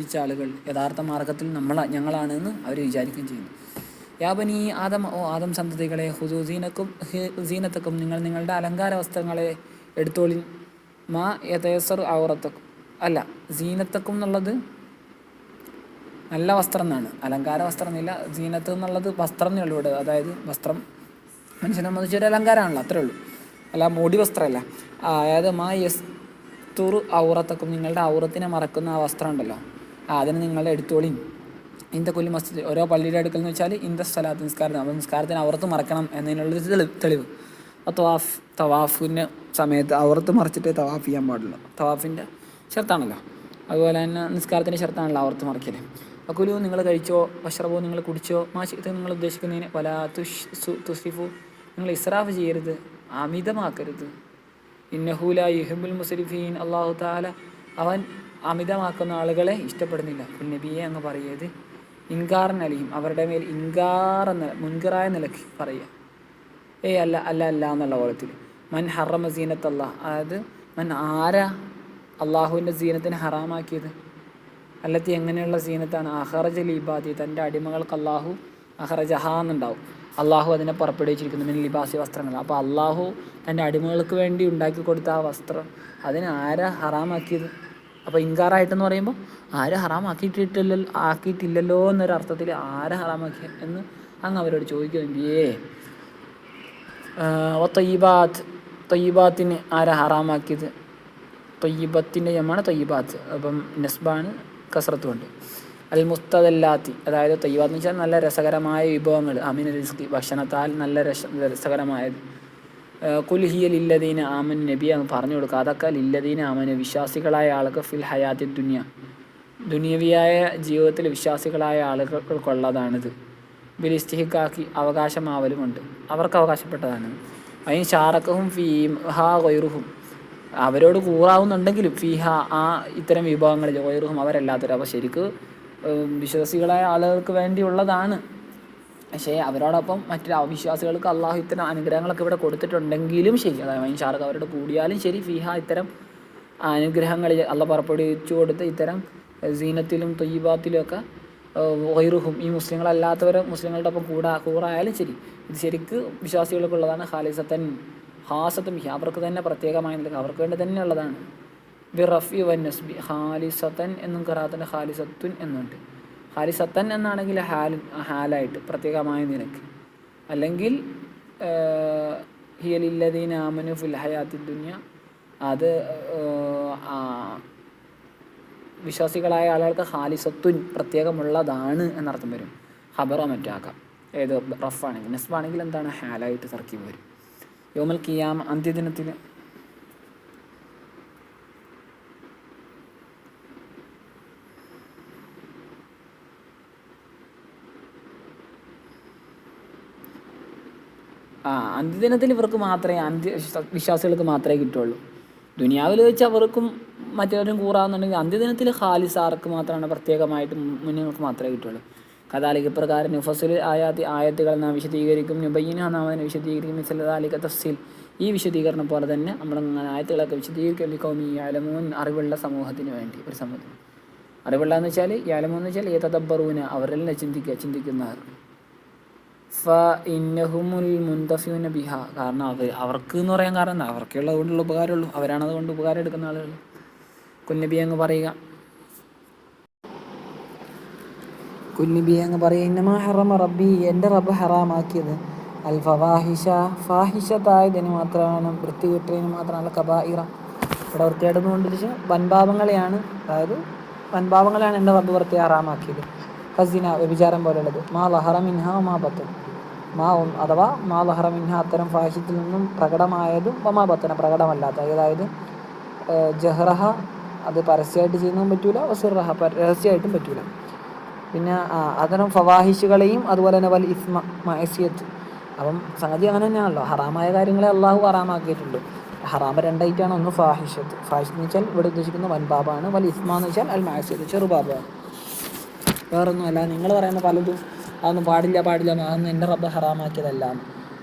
വിധിച്ച ആളുകൾ യഥാർത്ഥ മാർഗത്തിൽ നമ്മൾ ഞങ്ങളാണെന്ന് അവർ വിചാരിക്കുകയും ചെയ്യുന്നു. യാബനി ആദം ഓ ആദം സന്തതികളെ ഹുദു ഹുസീനത്തക്കും സീനത്തക്കും നിങ്ങൾ നിങ്ങളുടെ അലങ്കാര വസ്ത്രങ്ങളെ എടുത്തോളി മാ യഥേസർ ഔറത്തക്കും. അല്ല സീനത്തക്കും എന്നുള്ളത് നല്ല വസ്ത്രം എന്നാണ്. അലങ്കാര വസ്ത്രം എന്നില്ല സീനത്ത് എന്നുള്ളത് വസ്ത്രം എന്നുള്ളു ഇവിടെ. അതായത് വസ്ത്രം മനുഷ്യനെ സംബന്ധിച്ച് ഒരു അലങ്കാരമാണല്ലോ അത്രേ ഉള്ളൂ. അല്ല മോടി വസ്ത്രമല്ല. അതായത് മാ യസ് തുറു ഔറത്തക്കും നിങ്ങളുടെ ഔറത്തിനെ മറക്കുന്ന ആ വസ്ത്രം ഉണ്ടല്ലോ. അതിന് നിങ്ങൾ എടുത്തോളിയും ഇന്ത കൊല്ലി മസ്ജിദ് ഓരോ പള്ളിയുടെ അടുക്കൽ എന്ന് വെച്ചാൽ ഇന്ത സ്ഥലത്ത് നിസ്കാരം അപ്പോൾ നിസ്കാരത്തിന് അവർത്ത് മറക്കണം എന്നതിനുള്ളൊരു തെളിവ് തെളിവ്. അപ്പോൾ തവാഫ് തവാഫിന്റെ സമയത്ത് അവർത്ത് മറച്ചിട്ട് തവാഫ് ചെയ്യാൻ പാടുള്ളൂ. തവാഫിന്റെ ഷർത്താണല്ലോ. അതുപോലെ തന്നെ നിസ്കാരത്തിന്റെ ഷർത്താണല്ലോ ഔറത്ത് മറക്കൽ അക്കുലു നിങ്ങൾ കഴിച്ചോ? വഷ്റബോ നിങ്ങൾ കുടിച്ചോ? മാശിത്ത് നിങ്ങൾ ഉദ്ദേശിക്കുന്നതിന് പല തുഷ് തുസ്രിഫു. നിങ്ങൾ ഇസ്രാഫ് ചെയ്യരുത് അമിതമാക്കരുത്. ഇന്നഹൂല യുഹിബുൽ മുസരിഫീൻ അള്ളാഹു താല അവൻ അമിതമാക്കുന്ന ആളുകളെ ഇഷ്ടപ്പെടുന്നില്ല. നബിയെ അങ്ങ് പറയത് ഇൻകാർ അലിയും അവരുടെ മേൽ ഇൻകാർ എന്ന മുൻകറായ നിലയ്ക്ക് പറയുക. ഏയ് അല്ല അല്ല അല്ല എന്നുള്ള കോലത്തിൽ. മൻ ഹറമ സീനത്ത് അള്ളാഹ് അതായത് മൻ ആരാ അള്ളാഹുവിന്റെ സീനത്തിന് ഹറാമാക്കിയത്? അല്ലത്തി എങ്ങനെയുള്ള സീനത്താണ്? അഹറജ ലിബാദി തന്റെ അടിമകൾക്ക് അള്ളാഹു അഹറജഹ എന്നുണ്ടാവും. അള്ളാഹു അതിനെ പുറപ്പെടുവിച്ചിരിക്കുന്നു. മിൻ ലിബാസി വസ്ത്രങ്ങൾ. അപ്പോൾ അള്ളാഹു തന്റെ അടിമകൾക്ക് വേണ്ടി ഉണ്ടാക്കി കൊടുത്ത ആ വസ്ത്രം അതിനെ ആരാ ഹറാമാക്കിയത്? അപ്പോൾ ഇൻകാറായിട്ടെന്ന് പറയുമ്പോൾ ആരും ഹറാമാക്കിയിട്ടില്ലല്ലോ ആക്കിയിട്ടില്ലല്ലോ എന്നൊരു അർത്ഥത്തിൽ ആരെ ഹറാമാക്കിയ എന്ന് അങ്ങ് അവരോട് ചോദിക്കും ഓ തൊയ്യബാത്ത് തൊയ്യബാത്തിന് ആരാ ഹറാമാക്കിയത്? തൊയ്യബത്തിന്റെ ജമാണ് തൊയ്യബാത്ത്. അപ്പം നസ്ബാണ് കസറത്ത് കൊണ്ട് അൽ മുസ്തദല്ലാത്തി അതായത് തൊയ്യബാത്ത് എന്ന് വെച്ചാൽ നല്ല രസകരമായ വിഭവങ്ങൾ അമിന ഭക്ഷണത്താൽ നല്ല രസ രസകരമായത്. കുൽഹിയ ലില്ലദീന ആമൻ നബി അങ്ങ് പറഞ്ഞു കൊടുക്കുക. അതൊക്കെ ലില്ലദീന ആമന് വിശ്വാസികളായ ആൾക്ക് ഫിൽ ഹയാത്തി ദുനിയ. ദുനിയവിയായ ജീവിതത്തിൽ വിശ്വാസികളായ ആളുകൾക്കുള്ളതാണിത്. ബിലിസ്റ്റിഹിക്കാക്കി അവകാശമാവലുമുണ്ട്. അവർക്ക് അവകാശപ്പെട്ടതാണ്. അതിന് ഷാറക്കഹും ഫീം ഹാ വൈറുഹും അവരോട് കൂറാവുന്നുണ്ടെങ്കിലും ഫീഹ ആ ഇത്തരം വിഭവങ്ങളിൽ വൈറുഹും അവരല്ലാത്തവരും. അപ്പോൾ ശരിക്ക് വിശ്വാസികളായ ആളുകൾക്ക് വേണ്ടിയുള്ളതാണ്. പക്ഷേ അവരോടൊപ്പം മറ്റു അവിശ്വാസികൾക്ക് അള്ളാഹു ഇത്തരം അനുഗ്രഹങ്ങളൊക്കെ ഇവിടെ കൊടുത്തിട്ടുണ്ടെങ്കിലും ശരി. അതായത് മനുഷ്യർക്ക് അവരോട് കൂടിയാലും ശരി ഫിഹ ഇത്തരം അനുഗ്രഹങ്ങളിൽ അള്ള പുറപ്പെടുവിച്ചു കൊടുത്ത് ഇത്തരം സീനത്തിലും തൊയ്യബാത്തിലും ഒക്കെ വൈറുഹും ഈ മുസ്ലിങ്ങളല്ലാത്തവർ മുസ്ലിങ്ങളുടെ ഒപ്പം കൂടാ കൂറായാലും ശരി. ഇത് ശരിക്ക് വിശ്വാസികൾക്കുള്ളതാണ്. ഖാലിസത്തൻ ഹാസത്തും അവർക്ക് തന്നെ പ്രത്യേകമായ നിലയ്ക്ക് അവർക്ക് വേണ്ടി തന്നെ ഉള്ളതാണ്. ബി റഫി വൻ നസ്ബി ഖാലിസത്തൻ എന്നും കറാത്തൻ ഖാലിസത്തുൻ എന്നുണ്ട്. ഖാലിസത്തൻ എന്നാണെങ്കിൽ ഹാൽ ഹാലായിട്ട് പ്രത്യേകമായ നിനക്ക്. അല്ലെങ്കിൽ ഹിയലില്ലദീൻ ആമനു ഫിൽ ഹയാത്തി ദുനിയ. അത് വിശ്വാസികളായ ആളുകൾക്ക് ഹാലിസത്തുൻ പ്രത്യേകമുള്ളതാണ് എന്നർത്ഥം വരും. ഖബറോ മറ്റാക്കാം ഏത് റഫാണെങ്കിൽ നസ്ബാണെങ്കിൽ എന്താണ് ഹാലായിട്ട് തർക്കി വരും. യോമൽ കിയാം അന്ത്യദിനത്തിൽ ആ അന്ത്യദിനത്തിൽ ഇവർക്ക് മാത്രമേ അന്ത്യ വിശ്വാസികൾക്ക് മാത്രമേ കിട്ടുള്ളൂ. ദുനിയാവിൽ വെച്ച് അവർക്കും മറ്റവരും കൂറാവുന്നുണ്ടെങ്കിൽ അന്ത്യദിനത്തിൽ ഖാലിസാർക്ക് മാത്രമാണ് പ്രത്യേകമായിട്ട് മുന്നിൽക്ക് മാത്രമേ കിട്ടുള്ളൂ. കഥാലിക പ്രകാരം നുഫസിൽ ആയാത്തി ആയത്തുകൾ നാം വിശദീകരിക്കും നുബയ്യന നാം വിശദീകരിക്കും മിസലാലിക തഫ്സീൽ. ഈ വിശദീകരണം പോലെ തന്നെ നമ്മൾ ആയത്തുകളൊക്കെ വിശദീകരിക്കും. കൗമി യാലമൂൻ അറിവുള്ള സമൂഹത്തിന് വേണ്ടി ഒരു സമൂഹത്തിന്. അറിവുള്ള എന്ന് വെച്ചാൽ യാലമൂൻ എന്ന് വെച്ചാൽ ഏതദബ്ബറൂന അവരെല്ലാം ചിന്തിക്കുക ചിന്തിക്കുന്നവർ. ഫ ബിഹ. കാരണം അത് അവർക്ക് എന്ന് പറയാൻ കാരണം അവർക്കുള്ള അവർക്കുള്ളത് കൊണ്ടുള്ള ഉപകാരമുള്ളൂ. അവരാണ് അതുകൊണ്ട് ഉപകാരം എടുക്കുന്ന ആളുകൾ. കുഞ്ഞബി അങ്ങ് പറയുക. കുഞ്ഞബി അങ്ങ് പറയുക ഇന്നമാ ഹറമ റബ്ബി. എന്റെ റബ്ബ് ഹറാമാക്കിയത് അൽ ഫവാഹിഷ ഫാഹിഷത്തായതിന് മാത്രമാണ് വൃത്തികെട്ടതിന് മാത്രമല്ല കബായിറ. ഇവിടെ വൃത്തിയായിട്ടെന്ന് കൊണ്ടിരിച്ച് വൻപാപങ്ങളെയാണ്. അതായത് വൻപാപങ്ങളെയാണ് എന്റെ റബ്ബ് വൃത്തി ഹറാമാക്കിയത്. ഹസിന വ്യഭിചാരം പോലുള്ളത്. മാ ലഹറ മിൻഹ മാ ബത്തൻ. മാ അഥവാ മാ ലഹറ മിൻഹ അത്തരം ഫാഹിഷ്യത്തിൽ നിന്നും പ്രകടമായതും മാ ബത്തന പ്രകടമല്ലാത്ത. അതായത് ജഹ്റഹ അത് പരസ്യമായിട്ട് ചെയ്യുന്നതും പറ്റൂല വസുറഹ രഹസ്യമായിട്ടും പറ്റൂല. പിന്നെ അത്തരം ഫവാഹിഷുകളെയും അതുപോലെ തന്നെ വൽ ഇസ്മ മയസിയത്ത് അപ്പം സംഗതി അങ്ങനെ തന്നെയാണല്ലോ ഹറാമായ കാര്യങ്ങളെ അള്ളാഹു ഹറാമാക്കിയിട്ടുണ്ട്. ഹറാമ രണ്ടായിട്ടാണ് ഒന്ന് ഫാഹിഷത്ത്. ഫാഹിഷ് എന്ന് വെച്ചാൽ ഇവിടെ ഉദ്ദേശിക്കുന്ന വൻപാപാണ്. വൽ ഇസ്മ എന്ന് വെച്ചാൽ അൽ മയസിയത്ത് ചെറുപാപാണ്. വേറൊന്നുമല്ല. നിങ്ങൾ പറയുന്ന പലതും അതൊന്നും പാടില്ല പാടില്ല. അതൊന്നും എന്റെ റബ്ബ് ഹറാമാക്കിയതല്ല.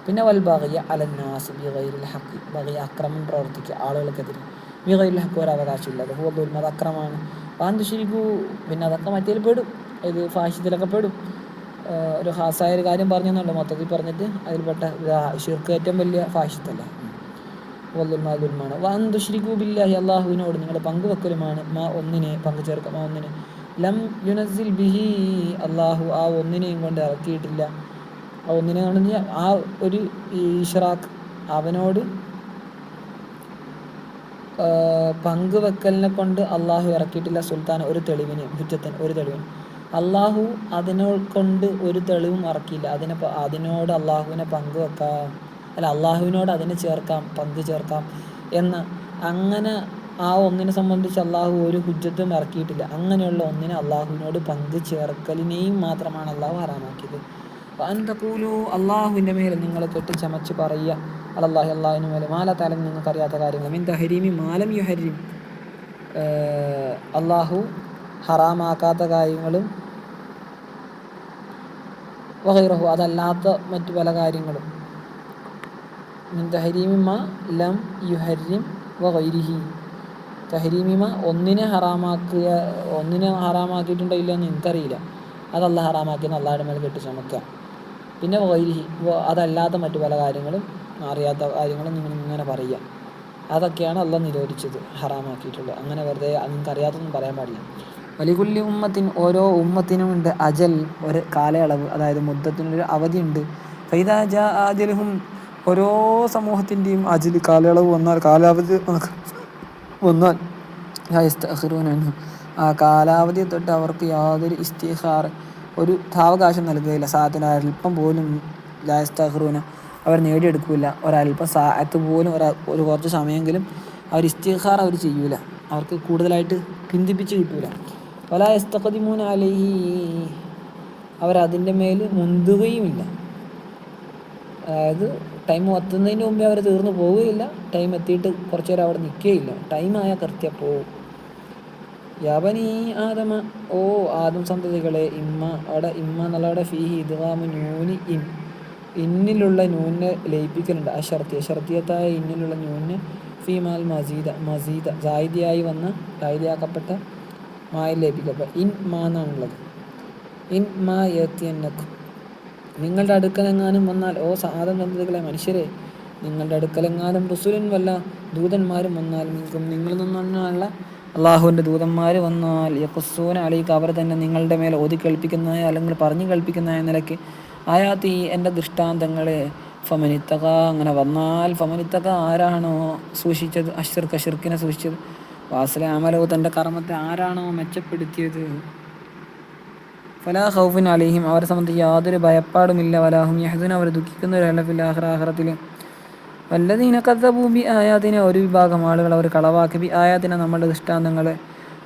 പിന്നെ വൽ ബഹിയ അലന്നാസ് ബി ഹക്ക് ബഹിയ അക്രമം പ്രവർത്തിക്കുക ആളുകൾക്കെതിരെ. മികയില്ല ഹക്ക് ഒരു അവകാശമില്ല. അത് ഹുവദുൽമ അത് അക്രമമാണ്. പാന്തു ശരിക്കൂ. പിന്നെ അതൊക്കെ മറ്റേതിൽ പെടും. ഇത് ഫാഷിത്തിലൊക്കെ പെടും. ഒരു ഹാസായ ഒരു കാര്യം പറഞ്ഞെന്നുള്ളൂ മൊത്തത്തിൽ പറഞ്ഞിട്ട് അതിൽപ്പെട്ട ഷിർക്ക് ഏറ്റവും വലിയ ഫാഷിത്തല്ല വല്ലുമാതുൽമാണ് വാന്തു ശ്രീകു ബില്ലാഹി അള്ളാഹുവിനോട് നിങ്ങൾ പങ്കുവെക്കലുമാണ്. മാ ഒന്നിനെ പങ്കു ചേർക്കുക മാ ഒന്നിനെ. ലം യുനസിൽ ബിഹി അള്ളാഹു ആ ഒന്നിനെയും കൊണ്ട് ഇറക്കിയിട്ടില്ല. ആ ഒന്നിനെ കൊണ്ട് ആ ഒരു ഈഷറാഖ് അവനോട് പങ്കുവെക്കലിനെ കൊണ്ട് അള്ളാഹു ഇറക്കിയിട്ടില്ല സുൽത്താൻ ഒരു തെളിവിന് ഭുജത്തൻ ഒരു തെളിവിന്. അള്ളാഹു അതിനോ കൊണ്ട് ഒരു തെളിവും ഇറക്കിയില്ല. അതിനെ അതിനോട് അള്ളാഹുവിനെ പങ്കുവെക്കാം. അല്ല അള്ളാഹുവിനോട് അതിനെ ചേർക്കാം പങ്കു ചേർക്കാം എന്ന് അങ്ങനെ ആ ഒന്നിനെ സംബന്ധിച്ച് അള്ളാഹു ഒരു ഹുജ്ജത്തും ഇറക്കിയിട്ടില്ല. അങ്ങനെയുള്ള ഒന്നിനെ അള്ളാഹുവിനോട് പങ്ക് ചേർക്കലിനെയും മാത്രമാണ് അള്ളാഹു ഹറാമാക്കിയത്. അന്തകൂലു അള്ളാഹുവിന്റെ മേൽ നിങ്ങൾ കെട്ടിച്ചമച്ച് പറയുക. അലല്ലാഹി അള്ളാഹുവിന് മേലെ മാല തലം നിങ്ങൾക്കറിയാത്ത കാര്യങ്ങൾ. മിൻ തഹരീമി മാലം യുഹരീം. അള്ളാഹു ഹറാമാക്കാത്ത കാര്യങ്ങളും വഹൈറഹു അതല്ലാത്ത മറ്റു പല കാര്യങ്ങളും. മിൻ മാ ലം യുഹരിം വൈരിഹി തഹരീമിമ ഒന്നിനെ ഹറാമാക്കുക ഒന്നിനെ ഹറാമാക്കിയിട്ടുണ്ടോ എന്ന് എനിക്കറിയില്ല അതല്ല ഹറാമാക്കിയെന്ന് അള്ളാഹുടെ മേൽ കെട്ടി ചുമക്കുക പിന്നെ വൈരിഹി അതല്ലാത്ത മറ്റു പല കാര്യങ്ങളും അറിയാത്ത കാര്യങ്ങളും നിങ്ങൾ ഇങ്ങനെ പറയുക. അതൊക്കെയാണ് അല്ല നിരോധിച്ചത് ഹറാമാക്കിയിട്ടുള്ളത്. അങ്ങനെ വെറുതെ നിങ്ങൾക്ക് അറിയാത്തൊന്നും പറയാൻ പാടില്ല. വലികുല്ലി ഉമ്മത്തിന് ഓരോ ഉമ്മത്തിനും ഉണ്ട് അജൽ ഒരു കാലയളവ് അതായത് മുദ്ദത്തിനൊരു അവധിയുണ്ട്. ഫൈദാജ ആജലഹും ഓരോ സമൂഹത്തിന്റെയും അജൽ കാലയളവ് വന്നാൽ കാലാവധി വന്നാൽ യസ്തഖിറൂനഹു ആ കാലാവധി തൊട്ട് അവർക്ക് യാതൊരു ഇസ്തിഹാർ ഒരു സാവകാശം നൽകുകയില്ല. സാത്തിന് അല്പം പോലും ലായസ്തഹ്റൂന അവർ നേടിയെടുക്കില്ല ഒരല്പം സാത്ത് പോലും ഒരു ഒരു കുറച്ച് സമയമെങ്കിലും അവർ ഇസ്തിഹാർ അവർ ചെയ്യൂല. അവർക്ക് കൂടുതലായിട്ട് പിന്തിപ്പിച്ച് കിട്ടൂല. പല ഇസ്തഖദിമൂൻ അലഹി അവരതിന്റെ മേൽ മുന്തുകയുമില്ല. അതായത് ടൈം എത്തുന്നതിന് മുമ്പേ അവർ തീർന്നു പോവുകയില്ല. ടൈം എത്തിയിട്ട് കുറച്ച് നേരം അവിടെ നിൽക്കുകയില്ല. ടൈമായാൽ കൃത്യം. പോവും യവനീ ആദമ ഓ ആദം സന്തതികളെ ഇമ്മ അവിടെ ഇമ്മ എന്നുള്ളവിടെ ഫീഹി ഇദ്ഗാമു നൂനി ഇൻ ഇന്നിലുള്ള ന്യൂനെ ലയിപ്പിക്കലുണ്ട്. അഷർത്തി ഷർത്തിയത്തായ ഇന്നിലുള്ള നൂന് ഫീമാൽ മസീദ മസീദ ജായിദിയായി വന്ന ജായിദിയാക്കപ്പെട്ട മായിൽ ലയിപ്പിക്കപ്പെട്ട ഇൻ മാ എന്നാണുള്ളത് ഇൻ മാ യത്തിയന്നക്കും. നിങ്ങളുടെ അടുക്കലെങ്ങാനും വന്നാൽ ഓ സാധന ദമ്പതികളെ മനുഷ്യരെ നിങ്ങളുടെ അടുക്കലെങ്ങാനും റസുലൻ വല്ല ദൂതന്മാരും വന്നാൽ നിങ്ങൾക്കും നിങ്ങളിൽ നിന്നുള്ള അള്ളാഹുവിന്റെ ദൂതന്മാർ വന്നാൽ യക്കുസൂന അലീക്ക് അവർ തന്നെ നിങ്ങളുടെ മേൽ ഓതി കേൾപ്പിക്കുന്നതായ അല്ലെങ്കിൽ പറഞ്ഞു കേൾപ്പിക്കുന്നതായ നിലയ്ക്ക് ആയാത്തി എന്റെ ദൃഷ്ടാന്തങ്ങളെ ഫമനിത്തക. അങ്ങനെ വന്നാൽ ഫമനിത്തക ആരാണോ സൂക്ഷിച്ചത്? അഷിർക്ക് അഷിർക്കിനെ സൂക്ഷിച്ചത്? വാസലെ അമലോ തന്റെ കർമ്മത്തെ ആരാണോ മെച്ചപ്പെടുത്തിയത്? ഫലാ ഖൗഫിൻ അലിഹിം. അവരെ സംബന്ധിച്ച് യാതൊരു ഭയപ്പാടുമില്ല. വലാഹും യഹ്ദുൻ അവർ ദുഃഖിക്കുന്നവരല്ല ഫിൽ ആഖിറത്തിൽ വല്ലതീന കഥബൂ ആയാതിനെ. ഒരു വിഭാഗം ആളുകൾ അവർ കളവാക്കി. ബി ആയാതിനെ നമ്മുടെ ദൃഷ്ടാന്തങ്ങൾ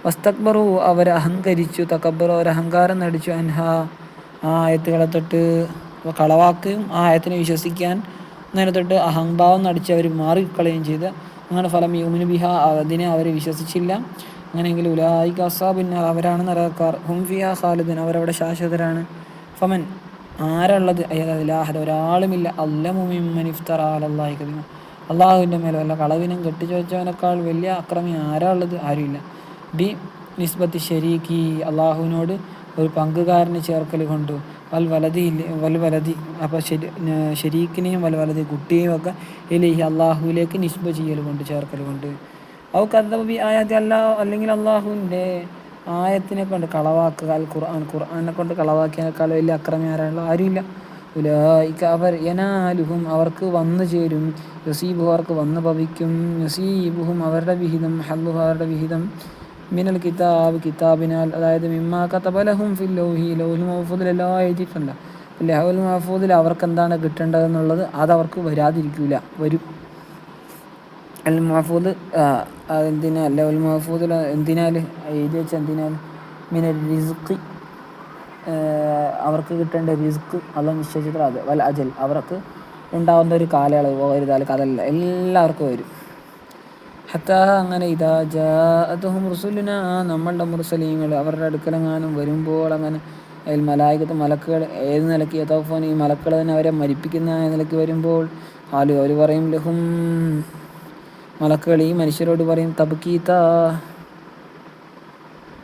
വസ്തക്ബറു. അവർ അഹങ്കരിച്ചു. തക്കബറു അവർ അഹങ്കാരം നടിച്ചു. അൻഹ. ആ ആയത്തുകളെ തൊട്ട് കളവാക്കുകയും ആ ആയത്തിനെ വിശ്വസിക്കാൻ നേരെ തൊട്ട് അഹംഭാവം നടിച്ച് അവർ മാറിക്കളയുകയും ചെയ്ത്. അങ്ങനെ ഫലം യൂമിന് ബിഹ. അതിനെ അവർ വിശ്വസിച്ചില്ല. അങ്ങനെയെങ്കിൽ ഉലായിക അസാബിന്നാർ അവരാണ് നരകക്കാർ. ഹുംഫിയ ഫിയ ഖാലിദുൻ അവരവിടെ ശാശ്വതരാണ്. ഫമൻ ആരുള്ളത്? അയ്യാഹദ ഒരാളുമില്ല. അലല്ലാഹി കദിമ അള്ളാഹുവിന്റെ മേലെ വല്ല കളവിനും കെട്ടിച്ചുവെച്ചവനേക്കാൾ വലിയ അക്രമി ആരാളുള്ളത്? ആരുമില്ല. ബി നിസ്ബത്തി ഷെരീഖി അള്ളാഹുവിനോട് ഒരു പങ്കുകാരനെ ചേർക്കൽ കൊണ്ട്. വൽ വലതി വൽ വലതി അപ്പോൾ ശരി വൽ വലതി കുട്ടിയെയും ഒക്കെ ഇലേഹി അള്ളാഹുവിലേക്ക് നിസ്ബ ചെയ്യൽ കൊണ്ട് ചേർക്കൽ കൊണ്ട്. ഔ കഥബി ആയത്തി അല്ലാ അല്ലെങ്കിൽ അള്ളാഹുവിന്റെ ആയത്തിനെ കൊണ്ട് കളവാക്കുക. അൽ ഖുർആൻ ഖുർആനെ കൊണ്ട് കളവാക്കിയതിനേക്കാൾ വലിയ അക്രമി ആരാണല്ലോ ആരുമില്ല. ഉലായിക്ക അവർ എനാലുഹും അവർക്ക് വന്നു ചേരും. യുസീബു അവർക്ക് വന്നു ഭവിക്കും. യുസീബുഹും അവരുടെ വിഹിതം ഹല്ലുഹ അവരുടെ വിഹിതം. മിനൽ കിതാബ് കിതാബിനാൽ അതായത് മിമ്മാ കതബലഹും ഫിൽ ലോഹി ലൗഹുൽ മഹഫൂദിൽ എല്ലാം എഴുതിയിട്ടുണ്ട്. ലഹുൽ മഹഫൂദിൽ അവർക്ക് എന്താണ് കിട്ടേണ്ടതെന്നുള്ളത് അതവർക്ക് വരാതിരിക്കില്ല വരും. അൽ മഹഫൂദ് എന്തിനാ അൽ മഹഫൂദിൽ എന്തിനാൽ എഴുതി വെച്ച എന്തിനാൽ മിനൽ റിസ്ക് അവർക്ക് കിട്ടേണ്ട റിസ്ക് അല്ല നിശ്ചയിച്ചിട്ട് അത് വല്ല അജൽ അവർക്ക് ഉണ്ടാവുന്ന ഒരു കാലയളവ് വരുതാൽ അതല്ല എല്ലാവർക്കും വരും. ഹത്താഹ അങ്ങനെ ഇതാ ജാഅതുഹും മുർസുലിന നമ്മളുടെ മുർസലീങ്ങൾ അവരുടെ അടുക്കലെങ്ങാനും വരുമ്പോൾ അങ്ങനെ അതിൽ മലായികത്ത് മലക്കുകൾ ഏത് നിലയ്ക്ക് യഥാഫോൻ ഈ മലക്കുകൾ തന്നെ അവരെ മരിപ്പിക്കുന്ന നിലയ്ക്ക് വരുമ്പോൾ ആലു അവർ പറയും ലഹും മലക്കുകൾ ഈ മനുഷ്യരോട് പറയും തബക്കീത്ത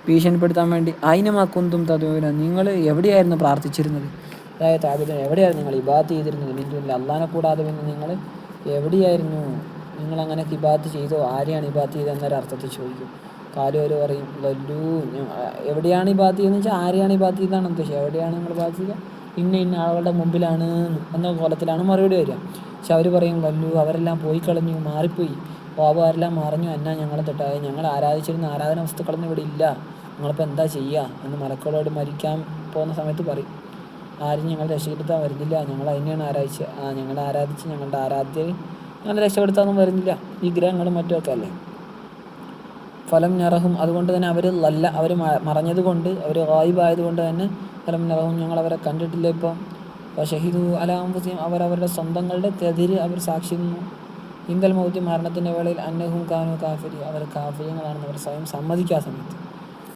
ഭീഷണിപ്പെടുത്താൻ വേണ്ടി അയിനമാക്കുന്തും തതുവിന നിങ്ങൾ എവിടെയായിരുന്നു പ്രാർത്ഥിച്ചിരുന്നത്? അതായത് താപിത എവിടെയായിരുന്നു നിങ്ങൾ ഇബാത്ത് ചെയ്തിരുന്നത്? ബിന്ദുവിൽ അള്ളാനെ കൂടാതെ പിന്നെ നിങ്ങൾ എവിടെയായിരുന്നു? നിങ്ങൾ അങ്ങനെ ഇബാത്ത് ചെയ്തോ? ആരെയാണ് ഇബാത്ത് ചെയ്തത് അർത്ഥത്തിൽ ചോദിക്കും. കാലുവര് പറയും ലല്ലു എവിടെയാണ് ഇബാത്ത് ചെയ്തെന്ന് വെച്ചാൽ ആരെയാണ് ഇബാത്ത് ചെയ്താണ് ഉദ്ദേശം. എവിടെയാണ് നിങ്ങൾ ബാത്ത് ചെയ്യുക ഇന്ന ഇന്ന ആളുകളുടെ മുമ്പിലാണ് എന്ന കോലത്തിലാണ് മറുപടി വരിക. പക്ഷെ അവർ പറയും ലല്ലു അവരെല്ലാം പോയി കളഞ്ഞു മാറിപ്പോയി. ബാബുകാരെല്ലാം മറിഞ്ഞു എന്നാ ഞങ്ങളെ തൊട്ടായി ഞങ്ങൾ ആരാധിച്ചിരുന്ന ആരാധന വസ്തുക്കളൊന്നും ഇവിടെ ഇല്ല. നിങ്ങളിപ്പോൾ എന്താ ചെയ്യുക എന്ന് മലക്കളോട് മരിക്കാൻ പോകുന്ന സമയത്ത് പറയും. ആരും ഞങ്ങൾ രക്ഷപ്പെടുത്താൻ വരുന്നില്ല. ഞങ്ങൾ അതിനെയാണ് ആരാധിച്ച്. ആ ഞങ്ങൾ ആരാധിച്ച് ഞങ്ങളുടെ ആരാധ്യരെ ഞങ്ങൾ രക്ഷപ്പെടുത്താനൊന്നും വരുന്നില്ല. ഈ ഗ്രഹങ്ങളും മറ്റുമൊക്കെ അല്ലേ? ഫലം ഞറഹും അതുകൊണ്ട് തന്നെ അവർ അല്ല അവർ മറഞ്ഞത് കൊണ്ട് അവർ വായുവായത് കൊണ്ട് തന്നെ ഫലം ഞറഹും ഞങ്ങൾ അവരെ കണ്ടിട്ടില്ല ഇപ്പം. ഷഹീദു അലാംബുസിയും അവർ അവരുടെ സ്വന്തങ്ങളുടെ തെതിര് അവർ സാക്ഷി നിന്നു ഇന്ദൽ മൗത്തി മരണത്തിന്റെ വേളയിൽ അന്നഹും കാനു കാഫരി. അവർ കാഫര്യങ്ങളാണെന്ന് അവർ സ്വയം സമ്മതിക്കാത്ത സമയത്ത്.